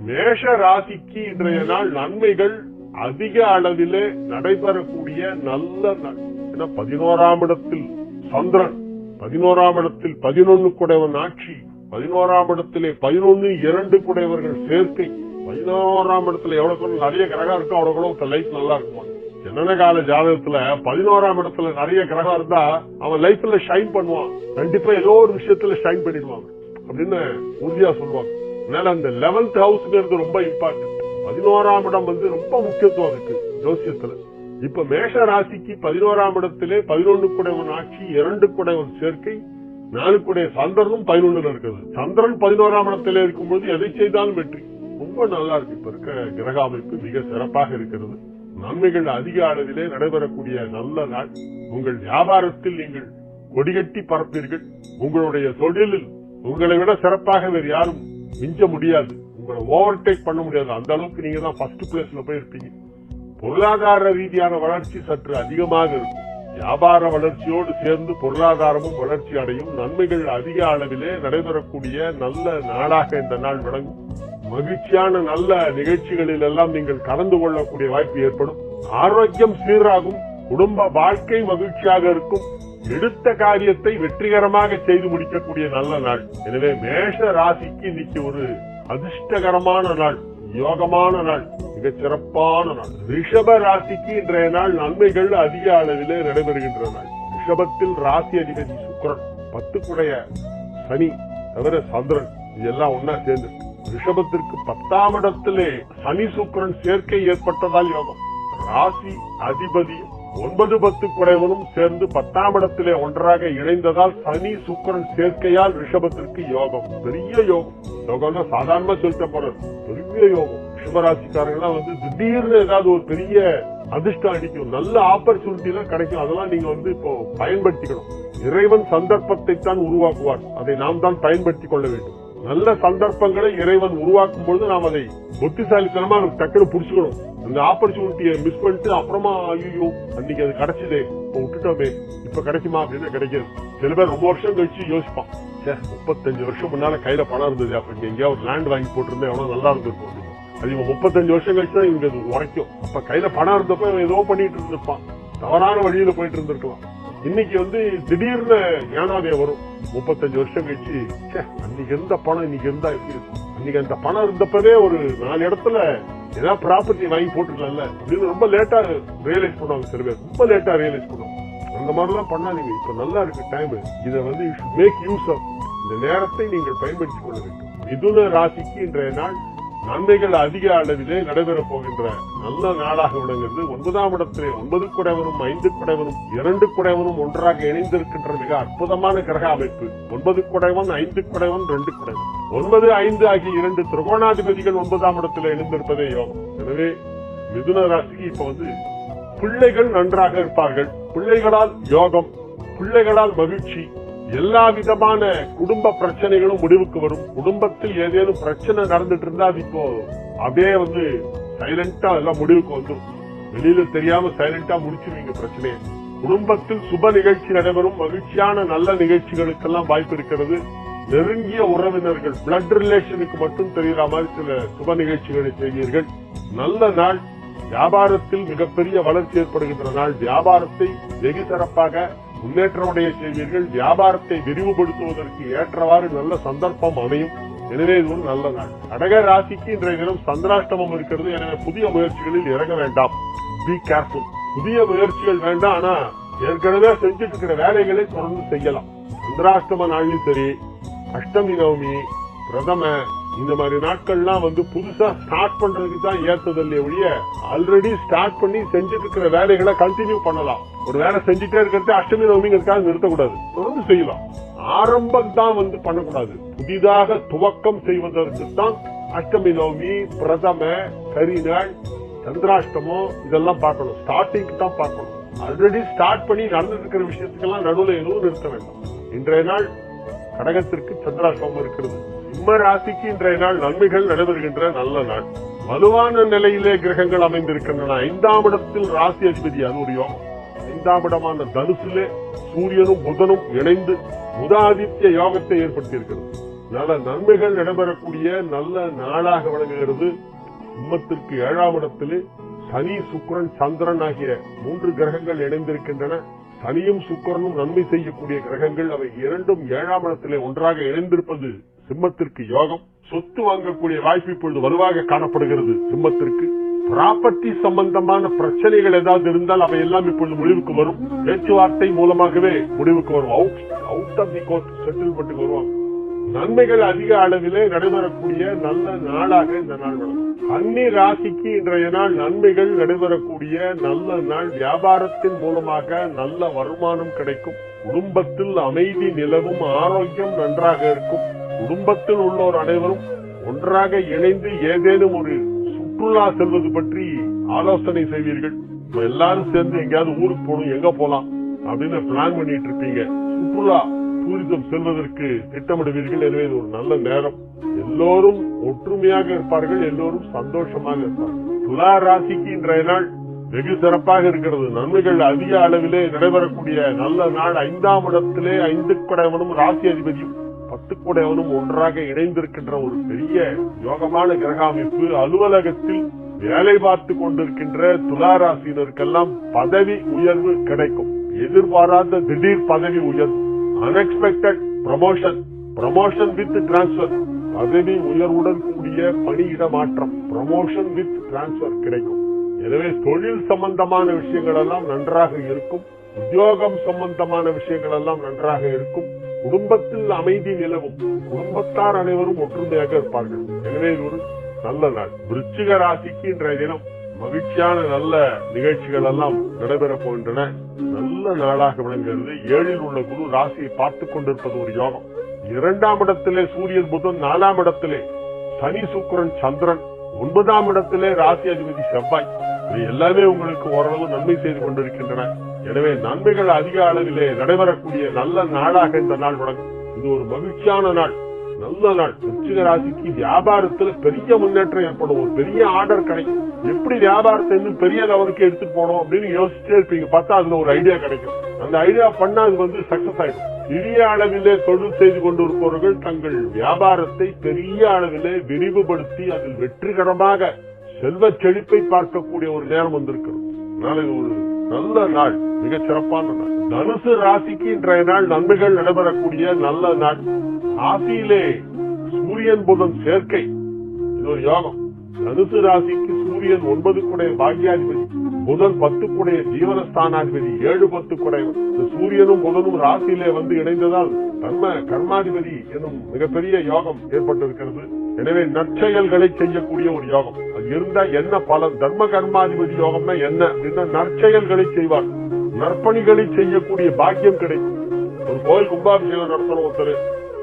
மேஷ ராசிக்கு இன்றைய நாள் நன்மைகள் அதிக அளவிலே நடைபெறக்கூடிய நல்ல நாள். ஏன்னா பதினோராம் இடத்தில் சந்திரன் பதினோராம் இடத்தில் பதினொன்னு குடைவன் ஆட்சி பதினோராம் இடத்திலே பதினொன்னு இரண்டு குடைவர்கள் சேர்க்கை. பதினோராம் இடத்துல எவ்வளவு நிறைய கிரகம் இருக்கும் அவ்வளவு லைஃப் நல்லா இருக்குமா? ஜனன கால ஜாதகத்துல பதினோராம் இடத்துல நிறைய கிரகம் இருந்தா அவன் லைஃப்ல ஷைன் பண்ணுவான். கண்டிப்பா ஏதோ ஒரு விஷயத்துல ஷைன் பண்ணிடுவாங்க அப்படின்னு உறுதியா சொல்லுவாங்க. அதனால அந்த லெவன்த் ஹவுஸ்ங்கிறது ரொம்ப இம்பார்ட்டன்ட் பதினோராம் இடம் வந்து ரொம்ப முக்கியத்துவம் இருக்கு ஜோசியத்துல. இப்ப மேஷ ராசிக்கு பதினோராம் இடத்திலே பதினொன்னு குடைவன் ஆட்சி இரண்டு குடைவன் சேர்க்கை நாலு குடைய சந்திரனும் பதினொன்றுல இருக்குது. சந்திரன் பதினோராம் இடத்திலே இருக்கும்போது எதை செய்தாலும் வெற்றி. ரொம்ப நல்லா இருக்கு. இப்ப இருக்க கிரக அமைப்பு மிக சிறப்பாக இருக்கிறது. நன்மைகள் அதிக அளவிலே நடைபெறக்கூடிய நல்ல நாள். உங்கள் வியாபாரத்தில் நீங்கள் கொடிகட்டி பரப்பீர்கள் உங்களுடைய தொழிலில் உங்களை விட சிறப்பாக வேறு யாரும் மிஞ்ச முடியாது. உங்களை ஓவர்டேக் பண்ண முடியாது. அந்த அளவுக்கு நீங்க தான் ஃபர்ஸ்ட் பிளேஸ்ல போய் இருப்பீங்க பொருளாதார ரீதியான வளர்ச்சி சற்று அதிகமாக இருக்கும். வியாபார வளர்ச்சியோடு சேர்ந்து பொருளாதாரமும் வளர்ச்சி அடையும். நன்மைகள் அதிக அளவிலே நடைபெறக்கூடிய நல்ல நாளாக இந்த நாள் விளங்கும். மகிழ்ச்சியான நல்ல நிகழ்ச்சிகளில் எல்லாம் நீங்கள் கலந்து கொள்ளக்கூடிய வாய்ப்பு ஏற்படும். ஆரோக்கியம் சீராகும். குடும்ப வாழ்க்கை மகிழ்ச்சியாக இருக்கும். எடுத்த காரியத்தை வெற்றிகரமாக செய்து முடிக்கக்கூடிய நல்ல நாள். எனவே மேஷ ராசிக்கு இன்னைக்கு ஒரு அதிர்ஷ்டகரமான நாள் யோகமான நாள் மிக சிறப்பான நாள். ரிஷப ராசிக்கு இன்றைய நாள் நன்மைகள் அதிக அளவிலே நடைபெறுகின்ற நாள். ரிஷபத்தில் ராசி அதிபதி சுக்கரன் பத்துக்குடைய சனி தவிர சந்திரன் இதெல்லாம் ஒன்னா சேர்ந்து. ரிஷபத்திற்கு பத்தாம் இடத்திலே சனி சுக்கரன் சேர்க்கை ஏற்பட்டதால் யோகம். ராசி அதிபதி ஒன்பது பத்து குறைவனும் சேர்ந்து பத்தாம் இடத்திலே ஒன்றாக இணைந்ததால் சனி சுக்கரன் சேர்க்கையால் ரிஷபத்திற்கு யோகம். பெரிய யோகம். யோகம்னா சாதாரணமா சொல்லிட்ட போறது பெரிய யோகம். ரிஷபராசிக்காரங்களாம் வந்து திடீர்னு ஏதாவது ஒரு பெரிய அதிர்ஷ்டம் அடிக்கும். நல்ல ஆப்பர்ச்சுனிட்டி எல்லாம் கிடைக்கும். அதெல்லாம் நீங்க வந்து இப்போ பயன்படுத்திக்கணும். இறைவன் சந்தர்ப்பத்தை தான் உருவாக்குவார். அதை நாம் தான் பயன்படுத்திக் கொள்ள வேண்டும். நல்ல சந்தர்ப்பங்களை இறைவன் உருவாக்கும் பொழுது நாம் அதை புத்திசாலித்தனமா டக்குனு புடிச்சுக்கணும். அந்த ஆப்பர்ச்சுனிட்டியை மிஸ் பண்ணிட்டு அப்புறமா ஐயோ அன்னைக்கு அது கிடைச்சது. இப்ப விட்டுட்டோமே. இப்ப கிடைக்குமா? அப்படின்னு கிடைக்காது. சில பேர் ரொம்ப வருஷம் கழிச்சு யோசிப்பான். சார் முப்பத்தஞ்சு வருஷம் முன்னால கையில பணம் இருந்தது. அப்ப இங்க எங்கேயாவது ஒரு லேண்ட் வாங்கி போட்டிருந்தா எவ்வளவு நல்லா இருந்திருக்கும் அப்படின்னு. அது இவன் முப்பத்தஞ்சு வருஷம் கழிச்சு தான் இவங்க அது உரைக்கும். அப்ப கையில பணம் இருந்தப்ப இவன் ஏதோ பண்ணிட்டு இருந்திருப்பான். தவறான வழியில போயிட்டு இருந்திருக்கலாம். இன்னைக்கு வந்து திடீர்னு ஞானாதயம் வரும். முப்பத்தஞ்சு வருஷம் கழிச்சு ச்சே, அன்னைக்கு இருந்த பணம் இன்னைக்கு இருந்தா எப்படி இருக்கும்? அன்னைக்கு அந்த பணம் இருந்தப்பவே ஒரு நாலு இடத்துல ஏதாவது ப்ராப்பர்ட்டி வாங்கி போட்டுக்கலாம்ல. அப்படின்னு ரொம்ப லேட்டா ரியலைஸ் பண்ணுவாங்க சில பேர். ரொம்ப லேட்டா ரியலைஸ் பண்ணுவாங்க. அந்த மாதிரிலாம் பண்ணாதீங்க. இப்ப நல்லா இருக்கு டைம் இதை வந்து மேக் யூஸ் ஆஃப் இந்த நேரத்தை நீங்கள் பயன்படுத்திக் கொள்ள வேண்டும். மிதுன ராசிக்கு இன்றைய நாள் நன்மைகள் அதிக அளவிலே நடைபெறப் போகின்ற நல்ல நாளாக விளங்குகிறது. ஒன்பதாம் இடத்திலே ஒன்பது குடைவனும் ஐந்து குடைவனும் இரண்டு குடைவனும் ஒன்றாக இணைந்திருக்கின்ற மிக அற்புதமான கிரக அமைப்பு. ஒன்பது குடைவன் ஐந்து குடைவன் ரெண்டு குடைவன். ஒன்பது ஐந்து ஆகிய இரண்டு திரிகோணாதிபதிகள் ஒன்பதாம் இடத்துல எழுந்திருப்பதே யோகம். எனவே மிதுன ராசிக்கு இப்ப வந்து பிள்ளைகள் நன்றாக இருப்பார்கள். பிள்ளைகளால் யோகம் பிள்ளைகளால் மகிழ்ச்சி எல்லா விதமான குடும்ப பிரச்சனைகளும் முடிவுக்கு வரும். குடும்பத்தில் ஏதேனும் பிரச்சனை நடந்துட்டு இருந்தா அது இப்போ அப்படியே வந்து சைலண்டா எல்லாம் முடிவுக்கு வந்துடும் வெளியில தெரியாம சைலண்டா முடிச்சிருவீங்க பிரச்சனையை. குடும்பத்தில் சுப நிகழ்ச்சி நடைபெறும். மகிழ்ச்சியான நல்ல நிகழ்ச்சிகளுக்கெல்லாம் வாய்ப்பு இருக்கிறது. நெருங்கிய உறவினர்கள் பிளட் ரிலேஷனுக்கு மட்டும் தெரிகிற மாதிரி சில சுப நிகழ்ச்சிகளை செய்வீர்கள். நல்ல நாள் வியாபாரத்தில் மிகப்பெரிய வளர்ச்சி ஏற்படுகின்ற நாள். வியாபாரத்தை வெகு சிறப்பாக முன்னேற்றமுடைய செய்வீர்கள். வியாபாரத்தை விரிவுபடுத்துவதற்கு ஏற்றவாறு நல்ல சந்தர்ப்பம் அமையும். எனவே இது ஒரு நல்ல நாள். கடக ராசிக்கு இன்றைய தினம் சந்திராஷ்டமம் இருக்கிறது. எனவே புதிய முயற்சிகளில் இறங்க வேண்டாம். பி கேர்ஃபுல் புதிய முயற்சிகள் வேண்டாம். ஆனா ஏற்கனவே செஞ்சுட்டு இருக்கிற வேலைகளை தொடர்ந்து செய்யலாம். சந்திராஷ்டம நாளிலும் சரி அஷ்டமி நவமி பிரதம இந்த மாதிரி நாட்கள்லாம் வந்து புதுசா ஸ்டார்ட் பண்றதுக்கு தான் ஏத்ததில்லையே ஒழிய ஆல்ரெடி ஸ்டார்ட் பண்ணி செஞ்சுட்டு இருக்கிற வேலைகளை கண்டினியூ பண்ணலாம். ஒரு வேலை செஞ்சுட்டே இருக்கிறது அஷ்டமி நவமிங்கிறதுக்காக நிறுத்தக்கூடாது. தொடர்ந்து செய்யலாம். ஆரம்பம் தான் வந்து பண்ணக்கூடாது. புதிதாக துவக்கம் செய்வதற்கு தான் அஷ்டமி நவமி பிரதம கரிநாள் சந்திராஷ்டமம் இதெல்லாம் பார்க்கணும். ஸ்டார்டிங் தான் பார்க்கணும். ஆல்ரெடி ஸ்டார்ட் பண்ணி நடந்துட்டு இருக்கிற விஷயத்துக்கெல்லாம் நடுவில் எதுவும் நிறுத்த வேண்டாம். இன்றைய நாள் கடகத்திற்கு சந்திராஷ்டமம் இருக்கிறது. சிம்ம ராசிக்கு இன்றைய நாள் நன்மைகள் நடைபெறுகின்ற நல்ல நாள். வலுவான நிலையிலே கிரகங்கள் அமைந்திருக்கின்றன. ஐந்தாம் இடத்தில் ராசி அதிபதி அது ஒரு யோகம் ஐந்தாம் இடமான தனுசிலே சூரியனும் புதனும் இணைந்து புதாதித்ய யோகத்தை ஏற்படுத்தியிருக்கிறது. நல்ல நன்மைகள் நடைபெறக்கூடிய நல்ல நாளாக விளங்குகிறது. சிம்மத்திற்கு ஏழாம் இடத்திலே சனி சுக்கரன் சந்திரன் ஆகிய மூன்று கிரகங்கள் இணைந்திருக்கின்றன. சனியும் சுக்கரனும் நன்மை செய்யக்கூடிய கிரகங்கள் அவை இரண்டும் ஏழாம் இடத்திலே ஒன்றாக இணைந்திருப்பது சிம்மத்திற்கு யோகம். சொத்து வாங்கக்கூடிய வாய்ப்பு இப்பொழுது வலுவாக காணப்படுகிறது சிம்மத்திற்கு. ப்ராப்பர்ட்டி சம்பந்தமான பிரச்சனைகள் ஏதாவது இருந்தால் அவை எல்லாம் இப்பொழுது முடிவுக்கு வரும். பேச்சுவார்த்தை மூலமாகவே முடிவுக்கு வரும். Out out of the court செட்டில்மெண்ட்டுக்கு வருவாங்க. நன்மைகள் அதிக அளவிலே நடைபெறக்கூடிய நல்ல நாளாக இந்த நாள் வரும். அன்னி ராசிக்கு இன்றைய நாள் நன்மைகள் நடைபெறக்கூடிய நல்ல நாள். வியாபாரத்தின் மூலமாக நல்ல வருமானம் கிடைக்கும். குடும்பத்தில் அமைதி நிலவும் ஆரோக்கியம் நன்றாக இருக்கும். குடும்பத்தில் உள்ளோர் அனைவரும் ஒன்றாக இணைந்து ஏதேனும் ஒரு சுற்றுலா செல்வது பற்றி ஆலோசனை செய்வீர்கள். எல்லாரும் சேர்ந்து எங்கேயாவது ஊருக்கு போகணும் எங்க போலாம் அப்படின்னு பிளான் பண்ணிட்டு இருப்பீங்க. சுற்றுலா டூரிசம் செல்வதற்கு திட்டமிடுவீர்கள். எனவே இது ஒரு நல்ல நேரம். எல்லோரும் ஒற்றுமையாக இருப்பார்கள் எல்லோரும் சந்தோஷமாக இருப்பார்கள். துலா ராசிக்கு இன்றைய நாள் வெகு சிறப்பாக இருக்கிறது. நன்மைகள் அதிக அளவிலே நடைபெறக்கூடிய நல்ல நாள். ஐந்தாம் இடத்திலே ஐந்து குடைவனும் ராசி அதிபதியும் பத்து குடைவனும் ஒன்றாக இணைந்திருக்கின்ற ஒரு பெரிய யோகமான கிரக அமைப்பு அலுவலகத்தில் வேலை பார்த்து கொண்டிருக்கின்ற துலா ராசியினருக்கெல்லாம் பதவி உயர்வு கிடைக்கும். எதிர்பாராத திடீர் பதவி உயர்வு. Unexpected promotion promotion with transfer பதவி உயர்வுடன் கூடிய பணியிட மாற்றம் ப்ரமோஷன் வித் டிரான்ஸ்பர் கிடைக்கும். எனவே தொழில் சம்பந்தமான விஷயங்கள் எல்லாம் நன்றாக இருக்கும். உத்தியோகம் சம்பந்தமான விஷயங்கள் எல்லாம் நன்றாக இருக்கும். குடும்பத்தில் அமைதி நிலவும். குடும்பத்தார் அனைவரும் ஒற்றுமையாக இருப்பார்கள். எனவே இது ஒரு நல்ல நாள். விருச்சிக ராசிக்கு இன்றைய தினம் மகிழ்ச்சியான நல்ல நிகழ்ச்சிகள் எல்லாம் நடைபெறப் போகின்றன. நல்ல நல்ல நாடாக விளங்குகிறது. ஏழில் உள்ள குரு ராசியை பார்த்துக் கொண்டிருப்பது ஒரு யோகம். இரண்டாம் இடத்திலே சூரியன் புதன் நாலாம் இடத்திலே சனி சுக்கரன் சந்திரன். ஒன்பதாம் இடத்திலே ராசி அதிபதி செவ்வாய். இவை எல்லாமே உங்களுக்கு ஓரளவு நன்மை செய்து கொண்டிருக்கின்றன. எனவே நன்மைகள் அதிக அளவிலே நடைபெறக்கூடிய நல்ல நாடாக இந்த நாள் வழங்கும் இது ஒரு மகிழ்ச்சியான நாள். நல்ல நாள். விருச்சிக ராசிக்கு வியாபாரத்துல பெரிய முன்னேற்றம் ஏற்படும். ஒரு பெரிய ஆர்டர் கிடைக்கும் எப்படி வியாபாரத்தை இன்னும் பெரிய லெவலுக்கு எடுத்துட்டு போனோம் அப்படின்னு யோசிச்சே இருப்பீங்க. பார்த்தா அதுல ஒரு ஐடியா கிடைக்கும். அந்த ஐடியா பண்ணா அது வந்து சக்சஸ் ஆயிடும். சிறிய அளவிலே தொழில் செய்து கொண்டிருப்பவர்கள் தங்கள் வியாபாரத்தை பெரிய அளவிலே விரிவுபடுத்தி அதில் வெற்றிகரமாக செல்வ செழிப்பை பார்க்கக்கூடிய ஒரு நேரம் வந்திருக்கிறது. அதனால இது ஒரு நல்ல நாள். மிகச் சிறப்பான நாள். தனுசு ராசிக்கு இன்றைய நாள் நன்மைகள் நடைபெறக்கூடிய நல்ல நாள். ராசியிலே சூரியன் புதன் சேர்க்கை. இது ஒரு யோகம். தனுசு ராசிக்கு சூரியன் ஒன்பது குடைய பாக்யாதிபதி புதன் பத்து குடைய ஜீவனஸ்தானாதிபதி. ஏழு பத்து குடையவன் இந்த சூரியனும் புதனும் ராசியிலே வந்து இணைந்ததால் கர்ம கர்மாதிபதி எனும் மிகப்பெரிய யோகம் ஏற்பட்டிருக்கிறது. எனவே நற்செயல்களை செய்யக்கூடிய ஒரு யோகம். அது இருந்தா என்ன பலன்? தர்ம கர்மாதிபதி யோகம்னா என்ன? அப்படின்னா நற்செயல்களை செய்வார் நற்பணிகளை செய்யக்கூடிய பாக்கியம் கிடைக்கும். ஒரு கோயில் கும்பாபிஷேகம் நடத்துற ஒருத்தர்.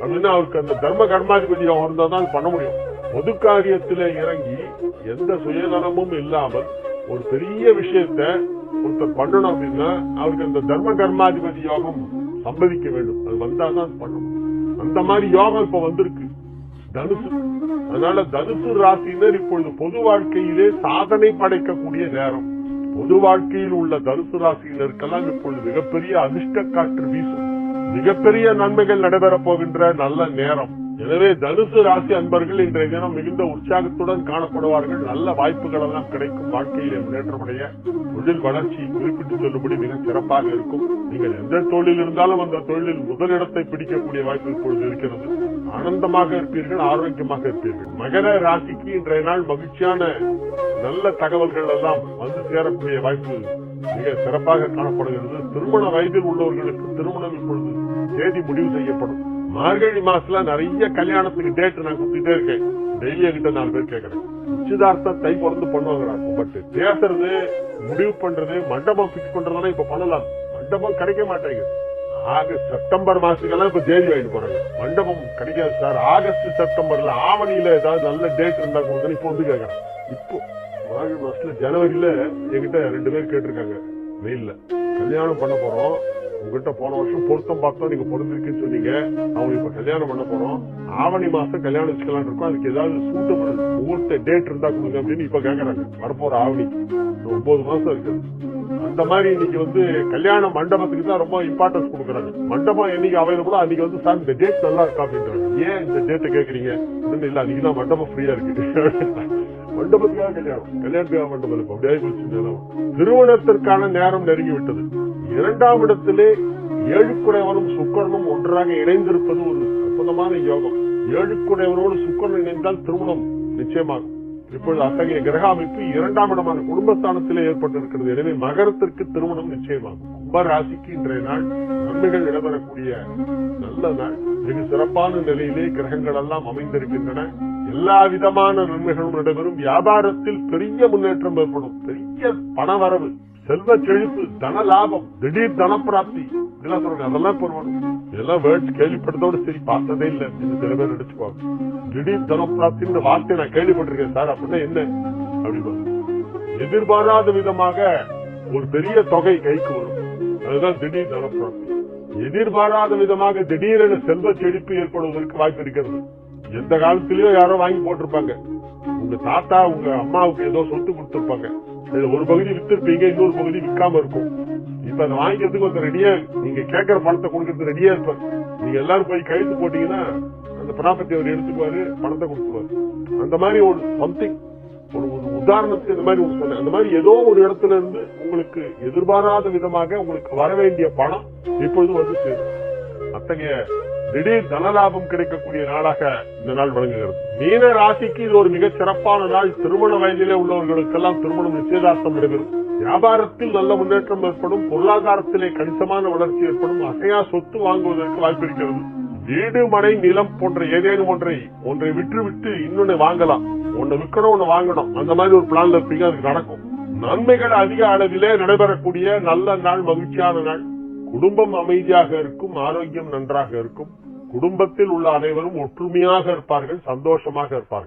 அப்படின்னா அவருக்கு அந்த தர்ம கர்மாதிபதி யோகம் இருந்தா தான் பண்ண முடியும். பொது காரியத்திலே இறங்கி எந்த சுயநலமும் இல்லாமல் ஒரு பெரிய விஷயத்த ஒருத்தர் பண்ணணும் அப்படின்னா அவருக்கு அந்த தர்ம கர்மாதிபதி யோகம் சம்பதிக்க வேண்டும். அது வந்தாதான் தான் பண்ணணும். அந்த மாதிரி யோகம் இப்ப வந்திருக்கு. தனுசு. அதனால தனுசு ராசினர் இப்பொழுது பொது வாழ்க்கையிலே சாதனை படைக்கக்கூடிய நேரம். பொது வாழ்க்கையில் உள்ள தனுசு ராசியினருக்கெல்லாம் இப்பொழுது மிகப்பெரிய அதிர்ஷ்ட காற்று வீசும். மிகப்பெரிய நன்மைகள் நடைபெறப் போகின்ற நல்ல நேரம். எனவே தனுசு ராசி அன்பர்கள் இன்றைய தினம் மிகுந்த உற்சாகத்துடன் காணப்படுவார்கள். நல்ல வாய்ப்புகள் எல்லாம் கிடைக்கும் வாழ்க்கையிலே முன்னேற்றமுடைய தொழில் வளர்ச்சி குறிப்பிட்டு சொல்லும்படி மிக சிறப்பாக இருக்கும். நீங்கள் எந்த தொழில் இருந்தாலும் அந்த தொழிலில் முதலிடத்தை பிடிக்கக்கூடிய வாய்ப்பு இப்பொழுது இருக்கிறது. ஆனந்தமாக இருப்பீர்கள் ஆரோக்கியமாக இருப்பீர்கள். மகர ராசிக்கு இன்றைய நாள் மகிழ்ச்சியான நல்ல தகவல்கள் எல்லாம் வந்து சேரக்கூடிய வாய்ப்பு மிக சிறப்பாக காணப்படுகிறது. திருமண வயதில் உள்ளவர்களுக்கு திருமணம் இப்பொழுது தேதி முடிவு செய்யப்படும். மார்கழி மாசத்துல நிறைய கல்யாணத்துக்கு டேட் நான் கொடுத்துட்டே இருக்கேன். டெய்லி என்கிட்ட நாலு பேர் கேட்கறேன். நிச்சயதார்த்தம் தை பிறந்து பண்ணுவாங்க பட் பேசுறது முடிவு பண்றது மண்டபம் பிக்ஸ் பண்றதுனா இப்ப பண்ணலாம். மண்டபம் கிடைக்க மாட்டேங்குது. ஆகஸ்ட் செப்டம்பர் மாசத்துக்கெல்லாம் இப்ப தேதி வாங்கிட்டு போறாங்க. மண்டபம் கிடைக்காது சார். ஆகஸ்ட் செப்டம்பர்ல ஆவணியில ஏதாவது நல்ல டேட் இருந்தா கொடுங்க இப்போ வந்து கேட்கறேன். இப்போ மார்கழி மாசத்துல ஜனவரியில என்கிட்ட ரெண்டு பேர் கேட்டிருக்காங்க. மெயில்ல கல்யாணம் பண்ண போறோம். உங்ககிட்ட போன வருஷம் பொருத்தம் பார்த்தோம் நீங்க பொருந்திருக்குன்னு சொன்னீங்க. அவங்க இப்ப கல்யாணம் பண்ண போறோம். ஆவணி மாசம் கல்யாணம் வச்சுக்கலாம் இருக்கும். அதுக்கு ஏதாவது சூட்டபிள் முகூர்த்த டேட் இருந்தா கொடுங்க அப்படின்னு இப்ப கேக்குறாங்க. வரப்போற ஆவணி. ஒன்பது மாசம் இருக்குது அந்த மாதிரி இன்னைக்கு வந்து கல்யாண மண்டபத்துக்கு தான் ரொம்ப இம்பார்ட்டன்ஸ் கொடுக்குறாங்க. மண்டபம் என்னைக்கு அவைலபிளோ அன்னைக்கு வந்து சார் இந்த டேட் நல்லா இருக்கா? அப்படின்றாங்க. ஏன் இந்த டேட்டை கேக்குறீங்க? இல்ல அன்னைக்கு தான் மண்டபம் ஃப்ரீயா இருக்கு. மண்டபத்துக்காக கல்யாணம். கல்யாணத்துக்காக மண்டபம் அப்படியே திருமணத்திற்கான நேரம் நெருங்கி விட்டது. இரண்டாம் இடத்திலே ஏழுக்குடையவனும் சுக்கரனும் ஒன்றாக இணைந்திருப்பது ஒரு அற்புதமான யோகம். ஏழுக்குடையவனோடு சுக்கரன் இணைந்தால் திருமணம் நிச்சயமாகும். இப்பொழுது அத்தகைய கிரக அமைப்பு இரண்டாம் இடமான குடும்பஸ்தானத்திலே ஏற்பட்டிருக்கிறது. எனவே மகரத்திற்கு திருமணம் நிச்சயமாகும். கும்ப ராசிக்கு இன்றைய நாள் நன்மைகள் இடம்பெறக்கூடிய நல்ல நாள். மிக சிறப்பான நிலையிலே கிரகங்கள் எல்லாம் அமைந்திருக்கின்றன. எல்லா விதமான நன்மைகளும் நடைபெறும். வியாபாரத்தில் பெரிய முன்னேற்றம் ஏற்படும். பெரிய பணவரவு செல்வ செழிப்பு தன லாபம் திடீர் தனப்பிராப்தி இதெல்லாம் சொல்றாங்க அதெல்லாம் போடுவாங்க. இதெல்லாம் வேர்ட்ஸ் கேள்விப்பட்டதோடு சரி பார்த்ததே இல்லை அப்படின்னு சில பேர் நினைச்சுக்குவாங்க. திடீர் தனப்பிராப்தின்ற வார்த்தை நான் கேள்விப்பட்டிருக்கேன் சார் அப்படின்னா என்ன? அப்படின்னு எதிர்பாராத விதமாக ஒரு பெரிய தொகை கைக்கு வரும். அதுதான் திடீர் தனப்பிராப்தி எதிர்பாராத விதமாக திடீரென செல்வ செழிப்பு ஏற்படுவதற்கு வாய்ப்பு இருக்கிறது. எந்த காலத்திலயோ யாரோ வாங்கி போட்டிருப்பாங்க. உங்க தாத்தா உங்க அம்மாவுக்கு ஏதோ சொத்து கொடுத்திருப்பாங்க. ஒரு பகுதி வித்திருப்பீங்க இன்னொரு பகுதி விற்காம இருக்கும். இப்ப அதை வாங்கிக்கிறதுக்கு ஒருத்தர் ரெடியா நீங்க கேட்கற பணத்தை கொடுக்கறது ரெடியா இருப்பார். நீங்க எல்லாரும் போய் கழுத்து போட்டீங்கன்னா அந்த ப்ராப்பர்ட்டி அவர் எடுத்துக்குவாரு பணத்தை கொடுத்துருவாரு. அந்த மாதிரி ஒரு சம்திங் ஒரு ஒரு உதாரணத்துக்கு இந்த மாதிரி ஒரு சொன்னேன். அந்த மாதிரி ஏதோ ஒரு இடத்துல இருந்து உங்களுக்கு எதிர்பாராத விதமாக உங்களுக்கு வர வேண்டிய பணம் இப்பொழுது வந்து சேரும். அத்தகைய திடீர் தனலாபம் கிடைக்கக்கூடிய நாளாக இந்த நாள் வழங்குகிறது மீன ராசிக்கு இது ஒரு மிகச் சிறப்பான நாள். திருமண வயதிலே உள்ளவர்களுக்கெல்லாம் திருமணம் நிச்சயதார்த்தம் நடைபெறும் வியாபாரத்தில் நல்ல முன்னேற்றம் ஏற்படும். பொருளாதாரத்திலே கணிசமான வளர்ச்சி ஏற்படும். அசையா சொத்து வாங்குவதற்கு வாய்ப்பு இருக்கிறது. வீடு மனை நிலம் போன்ற ஏதேனும் ஒன்றை ஒன்றை விற்று விட்டு இன்னொன்னு வாங்கலாம். ஒன்னு விற்கணும் ஒன்னு வாங்கணும். அந்த மாதிரி ஒரு பிளான்ல இருப்பீங்க. அதுக்கு நடக்கும். நன்மைகள் அதிக அளவிலே நடைபெறக்கூடிய நல்ல நாள் மகிழ்ச்சியான நாள். குடும்பம் அமைதியாக இருக்கும் ஆரோக்கியம் நன்றாக இருக்கும் குடும்பத்தில் உள்ள அனைவரும் ஒற்றுமையாக இருப்பார்கள் சந்தோஷமாக இருப்பார்கள்.